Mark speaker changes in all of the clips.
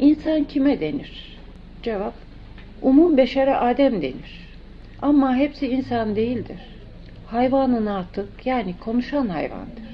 Speaker 1: İnsan kime denir? Cevap, umum beşere Adem denir. Ama hepsi insan değildir. Hayvanın atık yani konuşan hayvandır.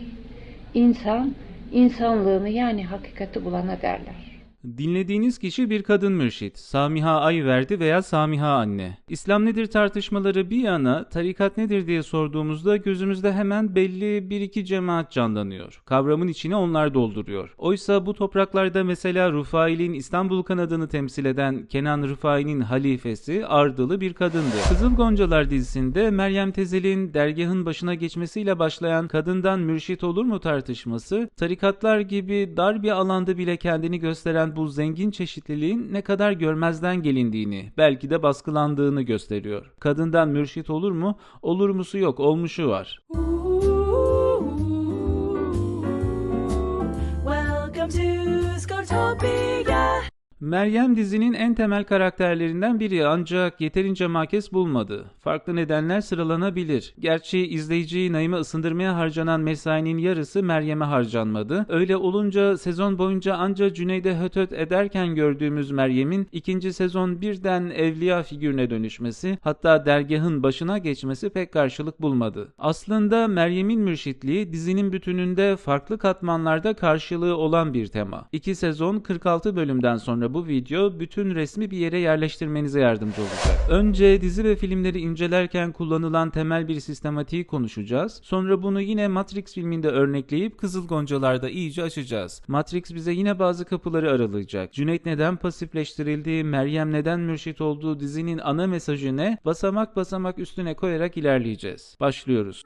Speaker 1: İnsan, insanlığını yani hakikati bulana derler.
Speaker 2: Dinlediğiniz kişi bir kadın mürşit, Samiha Ayverdi veya Samiha anne. İslam nedir tartışmaları bir yana, tarikat nedir diye sorduğumuzda gözümüzde hemen belli bir iki cemaat canlanıyor. Kavramın içine onlar dolduruyor. Oysa bu topraklarda mesela Rufai'nin İstanbul kanadını temsil eden Kenan Rufai'nin halifesi Ardılı bir kadındı. Kızıl Goncalar dizisinde Meryem Tezel'in dergahın başına geçmesiyle başlayan kadından mürşit olur mu tartışması, tarikatlar gibi dar bir alanda bile kendini gösteren bu zengin çeşitliliğin ne kadar görmezden gelindiğini, belki de baskılandığını gösteriyor. Kadından mürşit olur mu? Olur musu yok, olmuşu var.
Speaker 3: Welcome to.
Speaker 2: Meryem dizinin en temel karakterlerinden biri ancak yeterince makes bulmadı. Farklı nedenler sıralanabilir. Gerçi izleyiciyi Naim'e ısındırmaya harcanan mesainin yarısı Meryem'e harcanmadı. Öyle olunca sezon boyunca anca Cüneyde höt höt ederken gördüğümüz Meryem'in ikinci sezon birden evliya figürüne dönüşmesi hatta dergahın başına geçmesi pek karşılık bulmadı. Aslında Meryem'in mürşitliği dizinin bütününde farklı katmanlarda karşılığı olan bir tema. İki sezon 46 bölümden sonra bu video bütün resmi bir yere yerleştirmenize yardımcı olacak. Önce dizi ve filmleri incelerken kullanılan temel bir sistematiği konuşacağız. Sonra bunu yine Matrix filminde örnekleyip Kızıl Goncalar'da iyice açacağız. Matrix bize yine bazı kapıları aralayacak. Cüneyt neden pasifleştirildi, Meryem neden mürşit olduğu dizinin ana mesajı ne? Basamak basamak üstüne koyarak ilerleyeceğiz. Başlıyoruz.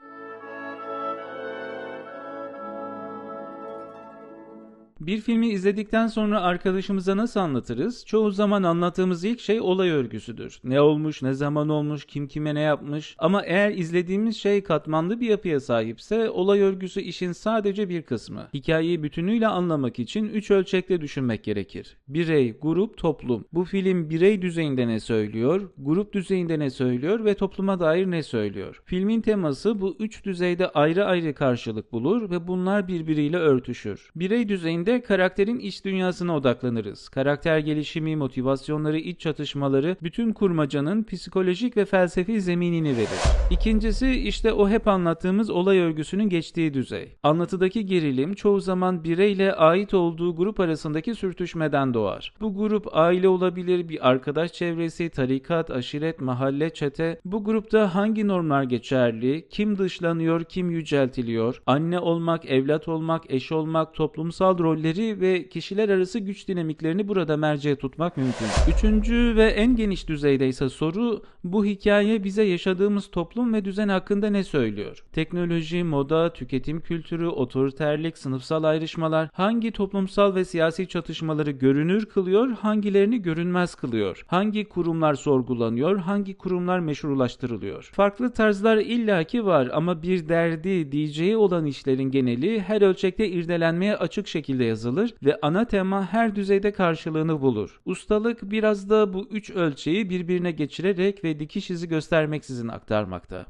Speaker 2: Bir filmi izledikten sonra arkadaşımıza nasıl anlatırız? Çoğu zaman anlattığımız ilk şey olay örgüsüdür. Ne olmuş, ne zaman olmuş, kim kime ne yapmış. Ama eğer izlediğimiz şey katmanlı bir yapıya sahipse olay örgüsü işin sadece bir kısmı. Hikayeyi bütünüyle anlamak için üç ölçekte düşünmek gerekir. Birey, grup, toplum. Bu film birey düzeyinde ne söylüyor, grup düzeyinde ne söylüyor ve topluma dair ne söylüyor? Filmin teması bu üç düzeyde ayrı ayrı karşılık bulur ve bunlar birbiriyle örtüşür. Birey düzeyinde karakterin iç dünyasına odaklanırız. Karakter gelişimi, motivasyonları, iç çatışmaları bütün kurmacanın psikolojik ve felsefi zeminini verir. İkincisi işte o hep anlattığımız olay örgüsünün geçtiği düzey. Anlatıdaki gerilim çoğu zaman bireyle ait olduğu grup arasındaki sürtüşmeden doğar. Bu grup aile olabilir, bir arkadaş çevresi, tarikat, aşiret, mahalle, çete. Bu grupta hangi normlar geçerli, kim dışlanıyor, kim yüceltiliyor, anne olmak, evlat olmak, eş olmak, toplumsal rolleri ve kişiler arası güç dinamiklerini burada merceğe tutmak mümkün. Üçüncü ve en geniş düzeyde ise soru bu hikaye bize yaşadığımız toplum ve düzen hakkında ne söylüyor? Teknoloji, moda, tüketim kültürü, otoriterlik, sınıfsal ayrışmalar hangi toplumsal ve siyasi çatışmaları görünür kılıyor, hangilerini görünmez kılıyor? Hangi kurumlar sorgulanıyor, hangi kurumlar meşrulaştırılıyor? Farklı tarzlar illaki var ama bir derdi, diyeceği olan işlerin geneli her ölçekte irdelenmeye açık şekilde yazılır ve ana tema her düzeyde karşılığını bulur. Ustalık biraz da bu üç ölçeği birbirine geçirerek ve dikiş izi göstermeksizin aktarmakta.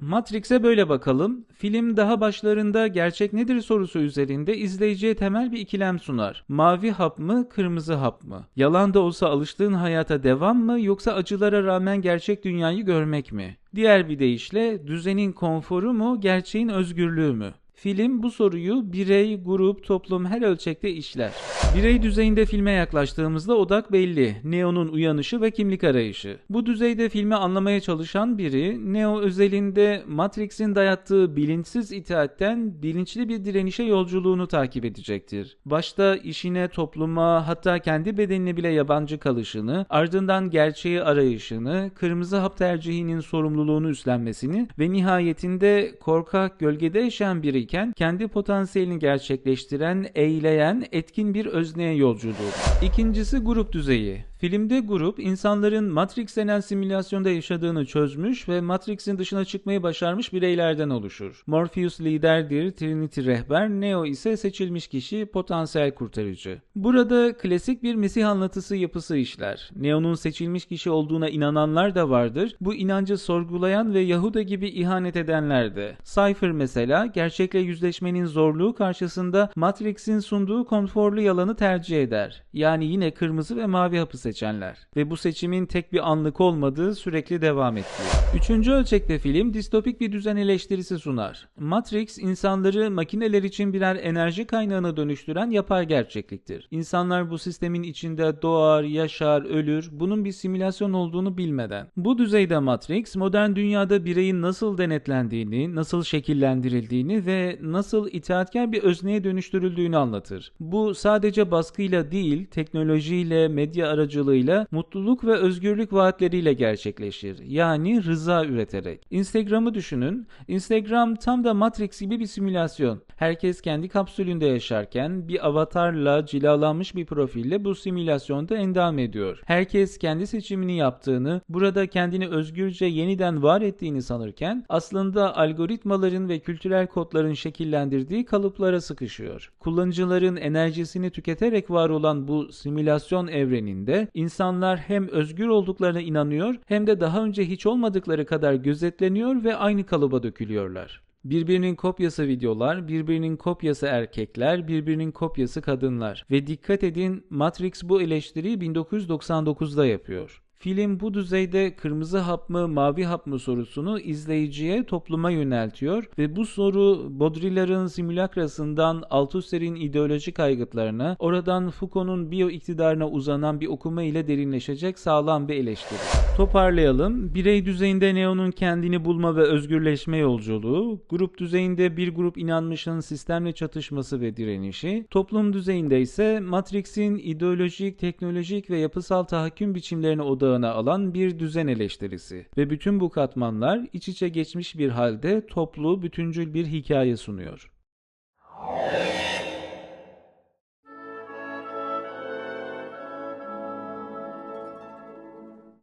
Speaker 2: Matrix'e böyle bakalım. Film daha başlarında gerçek nedir sorusu üzerinde izleyiciye temel bir ikilem sunar. Mavi hap mı, kırmızı hap mı? Yalan da olsa alıştığın hayata devam mı yoksa acılara rağmen gerçek dünyayı görmek mi? Diğer bir deyişle düzenin konforu mu, gerçeğin özgürlüğü mü? Film bu soruyu birey, grup, toplum her ölçekte işler. Birey düzeyinde filme yaklaştığımızda odak belli. Neo'nun uyanışı ve kimlik arayışı. Bu düzeyde filmi anlamaya çalışan biri, Neo özelinde Matrix'in dayattığı bilinçsiz itaatten bilinçli bir direnişe yolculuğunu takip edecektir. Başta işine, topluma, hatta kendi bedenine bile yabancı kalışını, ardından gerçeği arayışını, kırmızı hap tercihinin sorumluluğunu üstlenmesini ve nihayetinde korkak, gölgede yaşayan biriyken kendi potansiyelini gerçekleştiren, eyleyen, etkin bir özneye yolculuğu. İkincisi grup düzeyi. Filmde grup insanların Matrix denen simülasyonda yaşadığını çözmüş ve Matrix'in dışına çıkmayı başarmış bireylerden oluşur. Morpheus liderdir, Trinity rehber, Neo ise seçilmiş kişi, potansiyel kurtarıcı. Burada klasik bir Mesih anlatısı yapısı işler. Neo'nun seçilmiş kişi olduğuna inananlar da vardır. Bu inancı sorgulayan ve Yahuda gibi ihanet edenler de. Cypher mesela gerçekle yüzleşmenin zorluğu karşısında Matrix'in sunduğu konforlu yalanı tercih eder. Yani yine kırmızı ve mavi hapı seçenler. Ve bu seçimin tek bir anlık olmadığı sürekli devam ettiriyor. Üçüncü ölçekte film distopik bir düzen eleştirisi sunar. Matrix insanları makineler için birer enerji kaynağına dönüştüren yapay gerçekliktir. İnsanlar bu sistemin içinde doğar, yaşar, ölür, bunun bir simülasyon olduğunu bilmeden. Bu düzeyde Matrix modern dünyada bireyin nasıl denetlendiğini, nasıl şekillendirildiğini ve nasıl itaatkar bir özneye dönüştürüldüğünü anlatır. Bu sadece baskıyla değil, teknolojiyle, medya aracılığıyla, mutluluk ve özgürlük vaatleriyle gerçekleşir. Yani rıza üreterek. Instagram'ı düşünün. Instagram tam da Matrix gibi bir simülasyon. Herkes kendi kapsülünde yaşarken bir avatarla cilalanmış bir profille bu simülasyonda endam ediyor. Herkes kendi seçimini yaptığını, burada kendini özgürce yeniden var ettiğini sanırken aslında algoritmaların ve kültürel kodların şekillendirdiği kalıplara sıkışıyor. Kullanıcıların enerjisini tüketerek var olan bu simülasyon evreninde insanlar hem özgür olduklarına inanıyor hem de daha önce hiç olmadıkları kadar gözetleniyor ve aynı kalıba dökülüyorlar. Birbirinin kopyası videolar, birbirinin kopyası erkekler, birbirinin kopyası kadınlar. Ve dikkat edin Matrix bu eleştiriyi 1999'da yapıyor. Film bu düzeyde kırmızı hap mı mavi hap mı sorusunu izleyiciye topluma yöneltiyor ve bu soru Baudrillard'ın simülakrasından Althusser'in ideolojik aygıtlarına, oradan Foucault'un biyo iktidarına uzanan bir okuma ile derinleşecek sağlam bir eleştiri. Toparlayalım. Birey düzeyinde Neo'nun kendini bulma ve özgürleşme yolculuğu, grup düzeyinde bir grup inanmışın sistemle çatışması ve direnişi, toplum düzeyinde ise Matrix'in ideolojik, teknolojik ve yapısal tahakküm biçimlerini odağına alan bir düzen eleştirisi. Ve bütün bu katmanlar iç içe geçmiş bir halde toplu, bütüncül bir hikaye sunuyor.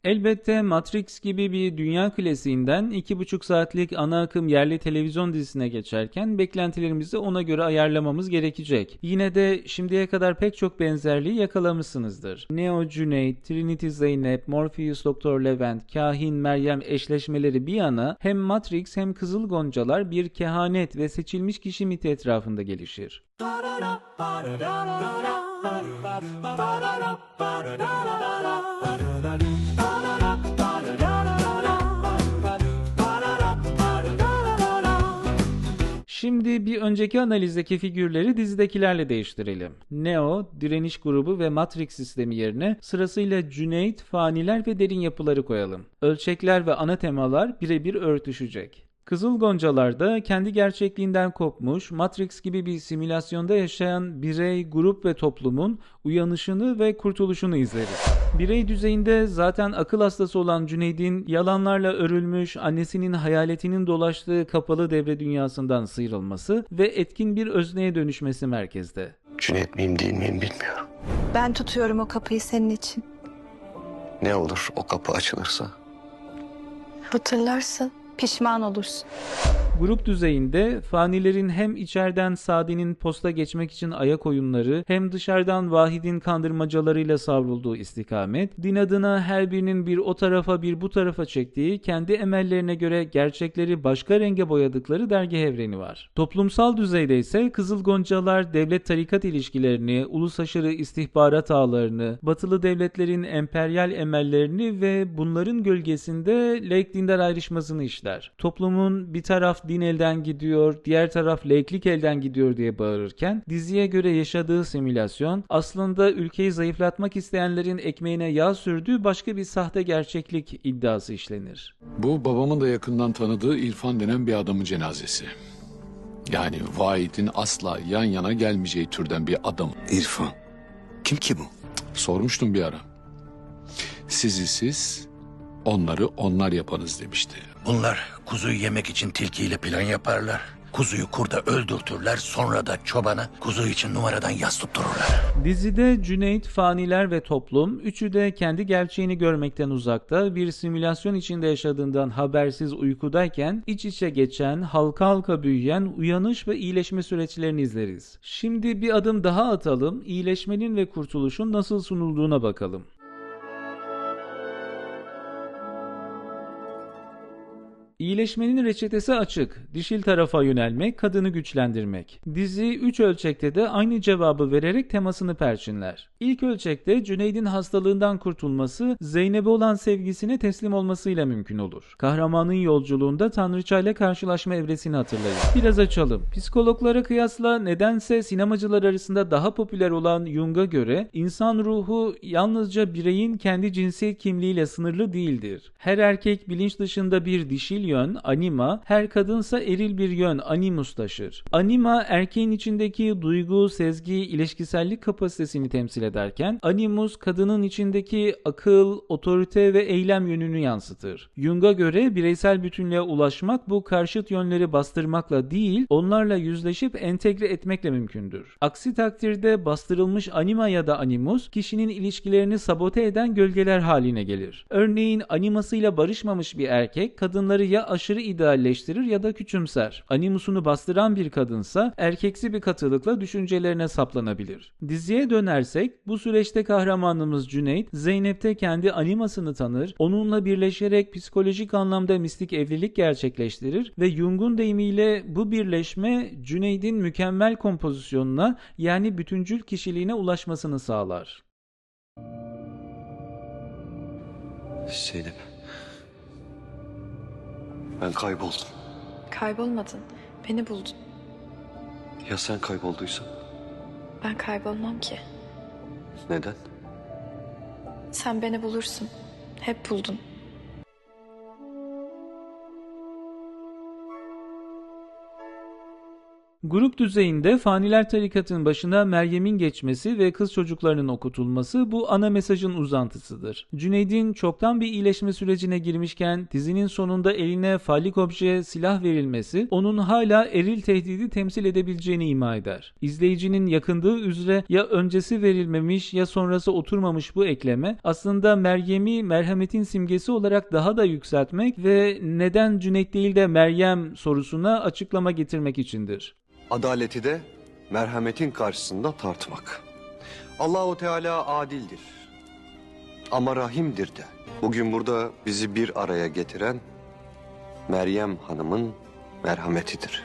Speaker 2: Elbette Matrix gibi bir dünya klasiğinden 2,5 saatlik ana akım yerli televizyon dizisine geçerken beklentilerimizi ona göre ayarlamamız gerekecek. Yine de şimdiye kadar pek çok benzerliği yakalamışsınızdır. Neo Cüneyt, Trinity Zeynep, Morpheus Doktor Levent, Kahin Meryem eşleşmeleri bir yana hem Matrix hem Kızıl Goncalar bir kehanet ve seçilmiş kişi miti etrafında gelişir. Şimdi bir önceki analizdeki figürleri dizidekilerle değiştirelim. Neo, direniş grubu ve Matrix sistemi yerine sırasıyla Cüneyt, faniler ve derin yapıları koyalım. Ölçekler ve ana temalar birebir örtüşecek. Kızıl Goncalar'da kendi gerçekliğinden kopmuş, Matrix gibi bir simülasyonda yaşayan birey, grup ve toplumun uyanışını ve kurtuluşunu izleriz. Birey düzeyinde zaten akıl hastası olan Cüneyd'in yalanlarla örülmüş, annesinin hayaletinin dolaştığı kapalı devre dünyasından sıyrılması ve etkin bir özneye dönüşmesi merkezde.
Speaker 4: Cüneyt miyim değil miyim bilmiyorum.
Speaker 5: Ben tutuyorum o kapıyı senin için.
Speaker 4: Ne olur o kapı açılırsa.
Speaker 5: Hatırlarsın. Pişman olursun.
Speaker 2: Grup düzeyinde fanilerin hem içeriden Sadi'nin posta geçmek için ayak oyunları hem dışarıdan Vahid'in kandırmacalarıyla savrulduğu istikamet, din adına her birinin bir o tarafa bir bu tarafa çektiği kendi emellerine göre gerçekleri başka renge boyadıkları dergi evreni var. Toplumsal düzeyde ise Kızıl Goncalar devlet tarikat ilişkilerini, ulus aşırı istihbarat ağlarını, batılı devletlerin emperyal emellerini ve bunların gölgesinde laik dindar ayrışmasını işler. Toplumun bir taraf din elden gidiyor, diğer taraf laiklik elden gidiyor diye bağırırken diziye göre yaşadığı simülasyon aslında ülkeyi zayıflatmak isteyenlerin ekmeğine yağ sürdüğü başka bir sahte gerçeklik iddiası işlenir.
Speaker 6: Bu babamın da yakından tanıdığı İrfan denen bir adamın cenazesi. Yani Vahit'in asla yan yana gelmeyeceği türden bir adam.
Speaker 4: İrfan. Kim ki bu?
Speaker 6: Sormuştum bir ara. Sizi siz, onları onlar yapanız demişti.
Speaker 7: Bunlar kuzuyu yemek için tilkiyle plan yaparlar. Kuzuyu kurda öldürtürler sonra da çobana kuzu için numaradan yas tuttururlar.
Speaker 2: Dizide Cüneyt, faniler ve toplum üçü de kendi gerçeğini görmekten uzakta bir simülasyon içinde yaşadığından habersiz uykudayken iç içe geçen, halka halka büyüyen uyanış ve iyileşme süreçlerini izleriz. Şimdi bir adım daha atalım, iyileşmenin ve kurtuluşun nasıl sunulduğuna bakalım. İyileşmenin reçetesi açık. Dişil tarafa yönelmek, kadını güçlendirmek. Dizi 3 ölçekte de aynı cevabı vererek temasını perçinler. İlk ölçekte Cüneyd'in hastalığından kurtulması, Zeynep'e olan sevgisine teslim olmasıyla mümkün olur. Kahramanın yolculuğunda Tanrıça ile karşılaşma evresini hatırlayın. Biraz açalım. Psikologlara kıyasla nedense sinemacılar arasında daha popüler olan Jung'a göre insan ruhu yalnızca bireyin kendi cinsiyet kimliğiyle sınırlı değildir. Her erkek bilinç dışında bir dişil yön, anima, her kadınsa eril bir yön, animus taşır. Anima erkeğin içindeki duygu, sezgi, ilişkisellik kapasitesini temsil ederken, animus kadının içindeki akıl, otorite ve eylem yönünü yansıtır. Jung'a göre bireysel bütünlüğe ulaşmak bu karşıt yönleri bastırmakla değil, onlarla yüzleşip entegre etmekle mümkündür. Aksi takdirde bastırılmış anima ya da animus, kişinin ilişkilerini sabote eden gölgeler haline gelir. Örneğin animasıyla barışmamış bir erkek, kadınları aşırı idealleştirir ya da küçümser. Animusunu bastıran bir kadınsa erkeksi bir katılıkla düşüncelerine saplanabilir. Diziye dönersek bu süreçte kahramanımız Cüneyt Zeynep'te kendi animasını tanır, onunla birleşerek psikolojik anlamda mistik evlilik gerçekleştirir ve Jung'un deyimiyle bu birleşme Cüneyd'in mükemmel kompozisyonuna yani bütüncül kişiliğine ulaşmasını sağlar.
Speaker 4: Zeynep. Ben kayboldum.
Speaker 5: Kaybolmadın. Beni buldun.
Speaker 4: Ya sen kaybolduysan?
Speaker 5: Ben kaybolmam ki.
Speaker 4: Neden?
Speaker 5: Sen beni bulursun. Hep buldun.
Speaker 2: Grup düzeyinde Faniler Tarikatı'nın başına Meryem'in geçmesi ve kız çocuklarının okutulması bu ana mesajın uzantısıdır. Cüneyd'in çoktan bir iyileşme sürecine girmişken dizinin sonunda eline fallik obje silah verilmesi onun hala eril tehdidi temsil edebileceğini ima eder. İzleyicinin yakındığı üzere ya öncesi verilmemiş ya sonrası oturmamış bu ekleme aslında Meryem'i merhametin simgesi olarak daha da yükseltmek ve neden Cüneyt değil de Meryem sorusuna açıklama getirmek içindir.
Speaker 4: Adaleti de merhametin karşısında tartmak. Allahu Teala adildir. Ama rahimdir de. Bugün burada bizi bir araya getiren Meryem Hanım'ın merhametidir.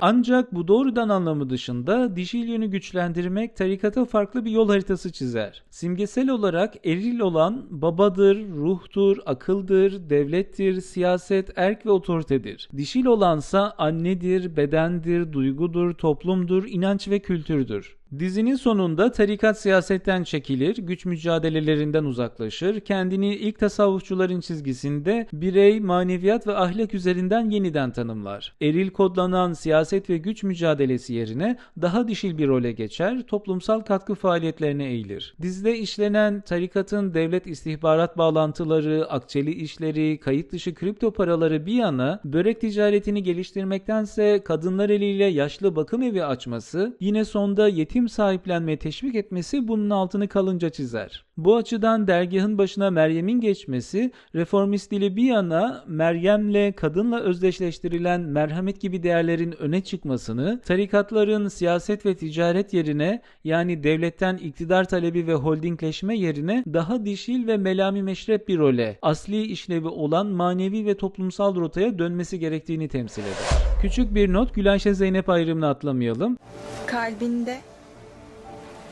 Speaker 2: Ancak bu doğrudan anlamı dışında dişil yönü güçlendirmek tarikata farklı bir yol haritası çizer. Simgesel olarak eril olan babadır, ruhtur, akıldır, devlettir, siyaset, erk ve otoritedir. Dişil olansa annedir, bedendir, duygudur, toplumdur, inanç ve kültürdür. Dizinin sonunda tarikat siyasetten çekilir, güç mücadelelerinden uzaklaşır, kendini ilk tasavvufçuların çizgisinde birey, maneviyat ve ahlak üzerinden yeniden tanımlar. Eril kodlanan siyaset ve güç mücadelesi yerine daha dişil bir role geçer, toplumsal katkı faaliyetlerine eğilir. Dizide işlenen tarikatın devlet istihbarat bağlantıları, akçeli işleri, kayıt dışı kripto paraları bir yana börek ticaretini geliştirmektense kadınlar eliyle yaşlı bakım evi açması, yine sonda yetim sahiplenmeye teşvik etmesi bunun altını kalınca çizer. Bu açıdan dergahın başına Meryem'in geçmesi, reformist dili bir yana Meryem'le kadınla özdeşleştirilen merhamet gibi değerlerin öne çıkmasını, tarikatların siyaset ve ticaret yerine yani devletten iktidar talebi ve holdingleşme yerine daha dişil ve melami meşrep bir role, asli işlevi olan manevi ve toplumsal rotaya dönmesi gerektiğini temsil eder. Küçük bir not Gülayşe Zeynep ayrımını atlamayalım.
Speaker 5: Kalbinde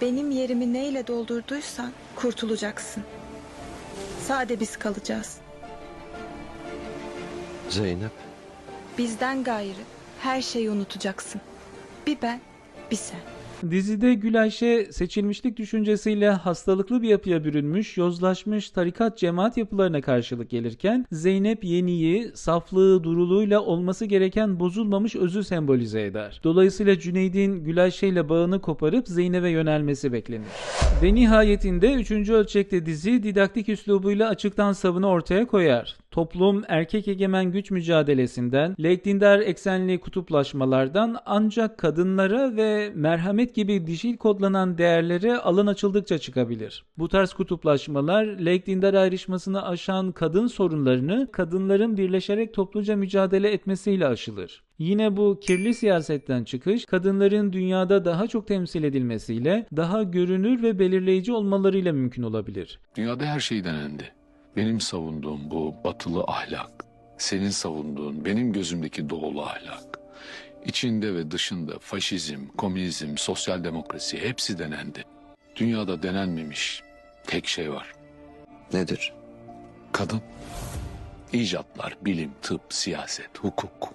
Speaker 5: benim yerimi neyle doldurduysan kurtulacaksın. Sade biz kalacağız.
Speaker 4: Zeynep.
Speaker 5: Bizden gayrı her şeyi unutacaksın. Bir ben, bir sen.
Speaker 2: Dizide Gülayşe seçilmişlik düşüncesiyle hastalıklı bir yapıya bürünmüş, yozlaşmış tarikat cemaat yapılarına karşılık gelirken Zeynep yeniyi, saflığı, duruluğuyla olması gereken bozulmamış özü sembolize eder. Dolayısıyla Cüneyd'in Gülayşe ile bağını koparıp Zeynep'e yönelmesi beklenir. Ve nihayetinde 3. ölçekte dizi didaktik üslubuyla açıktan savını ortaya koyar. Toplum erkek egemen güç mücadelesinden, Lake Dindar eksenli kutuplaşmalardan ancak kadınlara ve merhamet gibi dişil kodlanan değerlere alan açıldıkça çıkabilir. Bu tarz kutuplaşmalar Lake Dindar ayrışmasını aşan kadın sorunlarını kadınların birleşerek topluca mücadele etmesiyle aşılır. Yine bu kirli siyasetten çıkış kadınların dünyada daha çok temsil edilmesiyle, daha görünür ve belirleyici olmalarıyla mümkün olabilir.
Speaker 6: Dünyada her şey denendi. Benim savunduğum bu batılı ahlak, senin savunduğun benim gözümdeki doğulu ahlak. İçinde ve dışında faşizm, komünizm, sosyal demokrasi hepsi denendi. Dünyada denenmemiş tek şey var.
Speaker 4: Nedir?
Speaker 6: Kadın. İcatlar, bilim, tıp, siyaset, hukuk.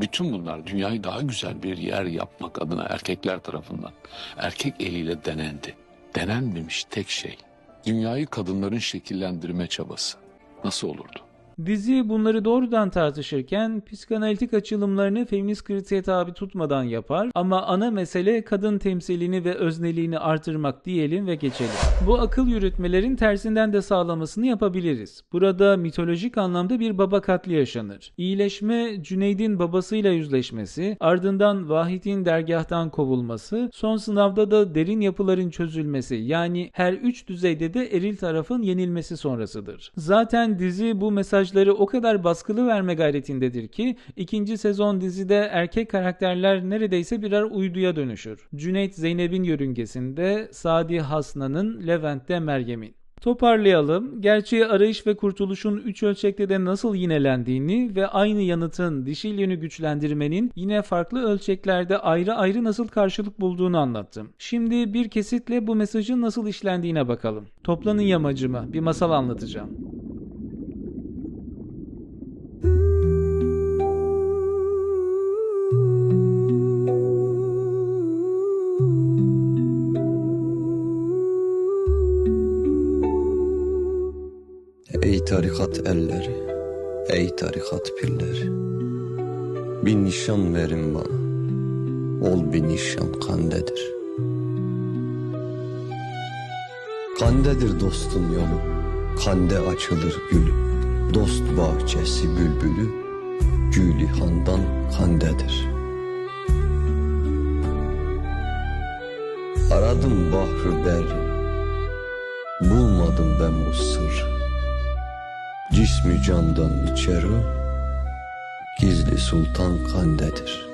Speaker 6: Bütün bunlar dünyayı daha güzel bir yer yapmak adına erkekler tarafından erkek eliyle denendi. Denenmemiş tek şey. Dünyayı kadınların şekillendirme çabası. Nasıl olurdu?
Speaker 2: Dizi bunları doğrudan tartışırken psikanalitik açılımlarını feminist kritiğe tabi tutmadan yapar ama ana mesele kadın temsilini ve özneliğini artırmak diyelim ve geçelim. Bu akıl yürütmelerin tersinden de sağlamasını yapabiliriz. Burada mitolojik anlamda bir baba katli yaşanır. İyileşme Cüneyd'in babasıyla yüzleşmesi, ardından Vahit'in dergahtan kovulması, son sınavda da derin yapıların çözülmesi yani her üç düzeyde de eril tarafın yenilmesi sonrasıdır. Zaten dizi bu mesajları o kadar baskılı verme gayretindedir ki ikinci sezon dizide erkek karakterler neredeyse birer uyduya dönüşür. Cüneyt Zeynep'in yörüngesinde, Sadi Hasna'nın, Levent'te Meryem'in. Toparlayalım. Gerçeği arayış ve kurtuluşun üç ölçekte de nasıl yinelendiğini ve aynı yanıtın dişil yönü güçlendirmenin yine farklı ölçeklerde ayrı ayrı nasıl karşılık bulduğunu anlattım. Şimdi bir kesitle bu mesajın nasıl işlendiğine bakalım. Toplanın yamacıma bir masal anlatacağım.
Speaker 4: Tarikat elleri, ey tarikat pirleri. Bir nişan verin bana, ol bir nişan kandedir. Kandedir dostun yolu, kande açılır gülü. Dost bahçesi bülbülü, Gülihan'dan kandedir. Aradım bahrı berri, bulmadım ben bu sırrı. Cismi candan içeri Gizli sultan kandedir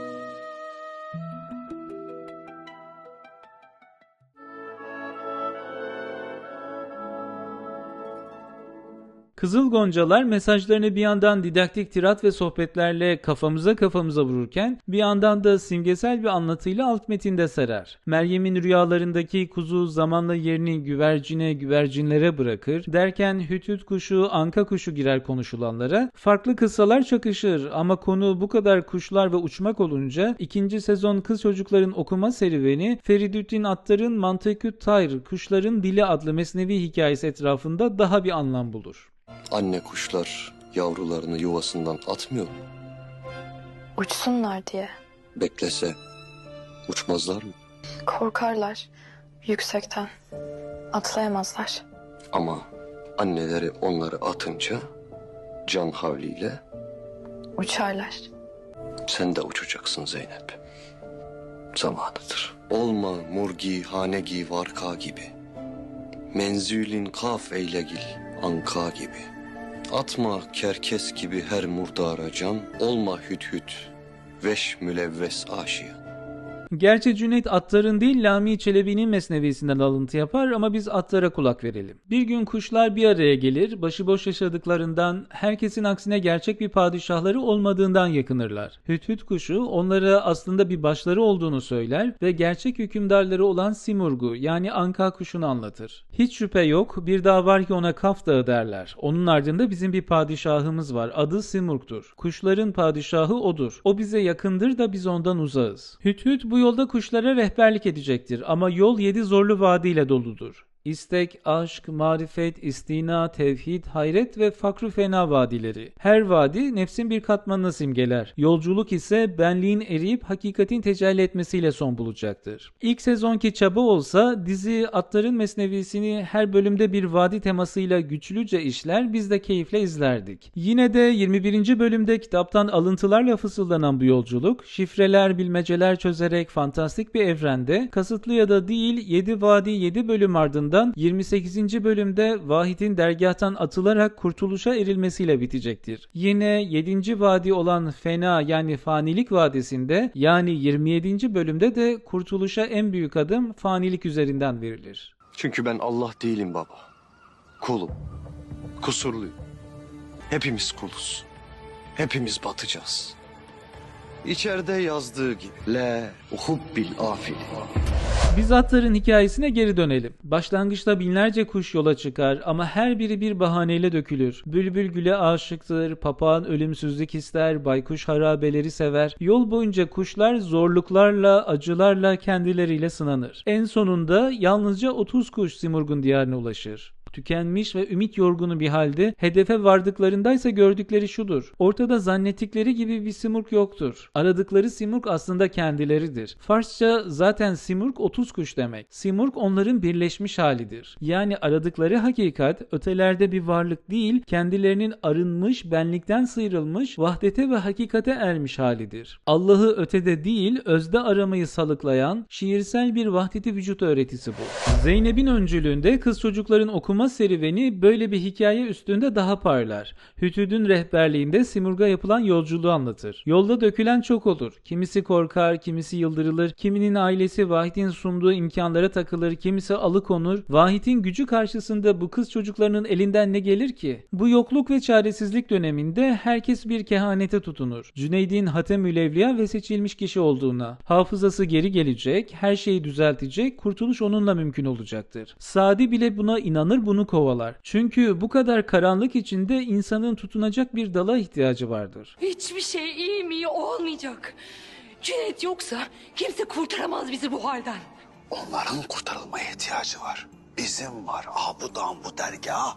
Speaker 2: Kızıl Goncalar mesajlarını bir yandan didaktik tirat ve sohbetlerle kafamıza kafamıza vururken bir yandan da simgesel bir anlatıyla alt metinde sarar. Meryem'in rüyalarındaki kuzu zamanla yerini güvercine güvercinlere bırakır derken hütüt kuşu anka kuşu girer konuşulanlara. Farklı kıssalar çakışır ama konu bu kadar kuşlar ve uçmak olunca ikinci sezon kız çocukların okuma serüveni Feridüddin Attar'ın Manteküt Tayr Kuşların Dili adlı mesnevi hikayesi etrafında daha bir anlam bulur.
Speaker 4: Anne kuşlar yavrularını yuvasından atmıyor mu?
Speaker 8: Uçsunlar diye.
Speaker 4: Beklese uçmazlar mı?
Speaker 8: Korkarlar yüksekten. Atlayamazlar.
Speaker 4: Ama anneleri onları atınca can havliyle
Speaker 8: Uçarlar.
Speaker 4: sen de uçacaksın Zeynep. Zamanıdır. Olma murgi hanegi varka gibi. Menzülin kaf eylegil anka gibi. Atma kerkes gibi her murdara can. Olma hüt hüt veş mülevves aşiyan.
Speaker 2: Gerçi Cüneyt Attar'ın değil Lami Çelebi'nin mesnevisinden alıntı yapar ama biz Attar'a kulak verelim. Bir gün kuşlar bir araya gelir, başıboş yaşadıklarından, herkesin aksine gerçek bir padişahları olmadığından yakınırlar. Hüthüt kuşu onlara aslında bir başları olduğunu söyler ve gerçek hükümdarları olan Simurg'u yani Anka kuşunu anlatır. Hiç şüphe yok bir dağ var ki ona Kaf Dağı derler. Onun ardında bizim bir padişahımız var. Adı Simurg'dur. Kuşların padişahı odur. O bize yakındır da biz ondan uzağız. Hüthüt bu yolda kuşlara rehberlik edecektir ama yol yedi zorlu vadiyle doludur. İstek, aşk, marifet, istina, tevhid, hayret ve fakru fena vadileri. Her vadi nefsin bir katmanını simgeler. Yolculuk ise benliğin eriyip hakikatin tecelli etmesiyle son bulacaktır. İlk sezonki çaba olsa dizi Atların Mesnevisini her bölümde bir vadi temasıyla güçlüce işler biz de keyifle izlerdik. Yine de 21. bölümde kitaptan alıntılarla fısıldanan bu yolculuk şifreler bilmeceler çözerek fantastik bir evrende kasıtlı ya da değil 7 vadi 7 bölüm ardından 28. bölümde Vahit'in dergahtan atılarak kurtuluşa erilmesiyle bitecektir. Yine 7. vadi olan Fena yani Fanilik Vadisi'nde yani 27. bölümde de kurtuluşa en büyük adım fanilik üzerinden verilir.
Speaker 4: Çünkü ben Allah değilim baba. Kulum. Kusurluyum. Hepimiz kuluz. Hepimiz batacağız. İçeride yazdığı gibi. Le uhubbil afili.
Speaker 2: Biz atların hikayesine geri dönelim. Başlangıçta binlerce kuş yola çıkar ama her biri bir bahaneyle dökülür. Bülbül güle aşıktır, papağan ölümsüzlük ister, baykuş harabeleri sever. Yol boyunca kuşlar zorluklarla, acılarla kendileriyle sınanır. En sonunda yalnızca 30 kuş Simurg'un diyarına ulaşır. Tükenmiş ve ümit yorgunu bir halde hedefe vardıklarındaysa gördükleri şudur. Ortada zannettikleri gibi bir simurg yoktur. Aradıkları simurg aslında kendileridir. Farsça zaten simurg 30 kuş demek. Simurg onların birleşmiş halidir. Yani aradıkları hakikat ötelerde bir varlık değil, kendilerinin arınmış, benlikten sıyrılmış, vahdete ve hakikate ermiş halidir. Allah'ı ötede değil, özde aramayı salıklayan, şiirsel bir vahdeti vücut öğretisi bu. Zeynep'in öncülüğünde kız çocukların okuma serüveni böyle bir hikaye üstünde daha parlar. Hütüd'ün rehberliğinde Simurg'a yapılan yolculuğu anlatır. Yolda dökülen çok olur. Kimisi korkar, kimisi yıldırılır, kiminin ailesi Vahit'in sunduğu imkanlara takılır, kimisi alıkonur. Vahit'in gücü karşısında bu kız çocuklarının elinden ne gelir ki? Bu yokluk ve çaresizlik döneminde herkes bir kehanete tutunur. Cüneyd'in Hatemül Evliya ve seçilmiş kişi olduğuna, hafızası geri gelecek, her şeyi düzeltecek, kurtuluş onunla mümkün olacaktır. Sadi bile buna inanır, bunu kovalar. Çünkü bu kadar karanlık içinde insanın tutunacak bir dala ihtiyacı vardır.
Speaker 9: Hiçbir şey iyi mi iyi olmayacak. Cüneyt yoksa kimse kurtaramaz bizi bu halden.
Speaker 7: Onların kurtarılmaya ihtiyacı var. Bizim var. Ah bu dağın bu dergah.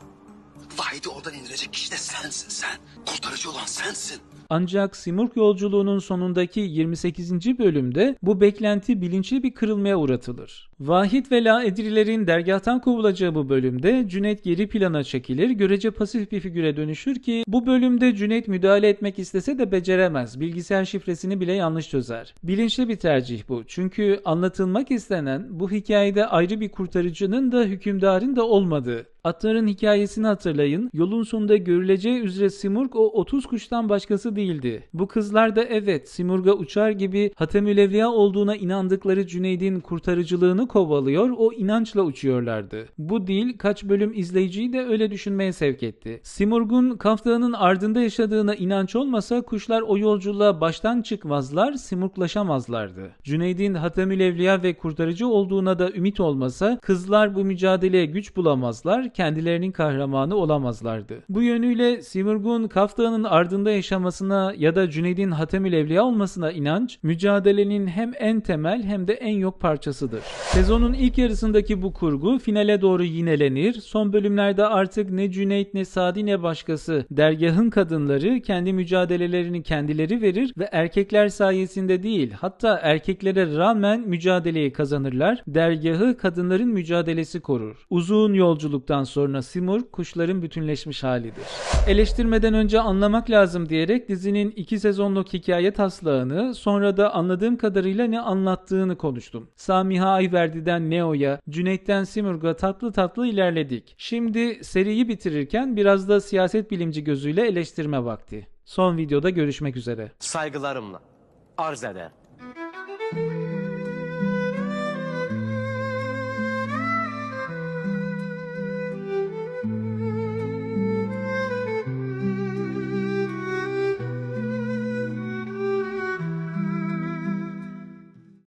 Speaker 7: Vahidi oradan indirecek kişi de sensin sen. Kurtarıcı olan sensin.
Speaker 2: Ancak Simurg yolculuğunun sonundaki 28. bölümde bu beklenti bilinçli bir kırılmaya uğratılır. Vahit ve Laedrilerin dergahtan kovulacağı bu bölümde Cüneyt geri plana çekilir, görece pasif bir figüre dönüşür ki bu bölümde Cüneyt müdahale etmek istese de beceremez. Bilgisayar şifresini bile yanlış çözer. Bilinçli bir tercih bu. Çünkü anlatılmak istenen bu hikayede ayrı bir kurtarıcının da hükümdarın da olmadığı. Atların hikayesini hatırlayın. Yolun sonunda görüleceği üzere Simurg o 30 kuştan başkası değildi. Bu kızlar da evet Simurg'a uçar gibi Hatemül Evliya olduğuna inandıkları Cüneyd'in kurtarıcılığını kovalıyor, o inançla uçuyorlardı. Bu dil kaç bölüm izleyiciyi de öyle düşünmeye sevk etti. Simurg'un Kaf Dağı'nın ardında yaşadığına inanç olmasa kuşlar o yolculuğa baştan çıkmazlar, simurglaşamazlardı. Cüneyd'in Hatemül Evliya ve kurtarıcı olduğuna da ümit olmasa kızlar bu mücadeleye güç bulamazlar, kendilerinin kahramanı olamazlardı. Bu yönüyle Simurg'un Kaf Dağı'nın ardında yaşamasına ya da Cüneyd'in Hatemül Evliya olmasına inanç, mücadelenin hem en temel hem de en yok parçasıdır. Sezonun ilk yarısındaki bu kurgu finale doğru yinelenir. Son bölümlerde artık ne Cüneyt ne Sadi ne başkası dergahın kadınları kendi mücadelelerini kendileri verir ve erkekler sayesinde değil hatta erkeklere rağmen mücadeleyi kazanırlar. Dergahı kadınların mücadelesi korur. Uzun yolculuktan sonra Simur kuşların bütünleşmiş halidir. Eleştirmeden önce anlamak lazım diyerek dizinin iki sezonluk hikaye taslağını sonra da anladığım kadarıyla ne anlattığını konuştum. Samiha Ayverdi'den Neo'ya, Cüneyt'ten Simurg'a tatlı tatlı ilerledik. Şimdi seriyi bitirirken biraz da siyaset bilimci gözüyle eleştirme vakti. Son videoda görüşmek üzere.
Speaker 10: Saygılarımla arz eder.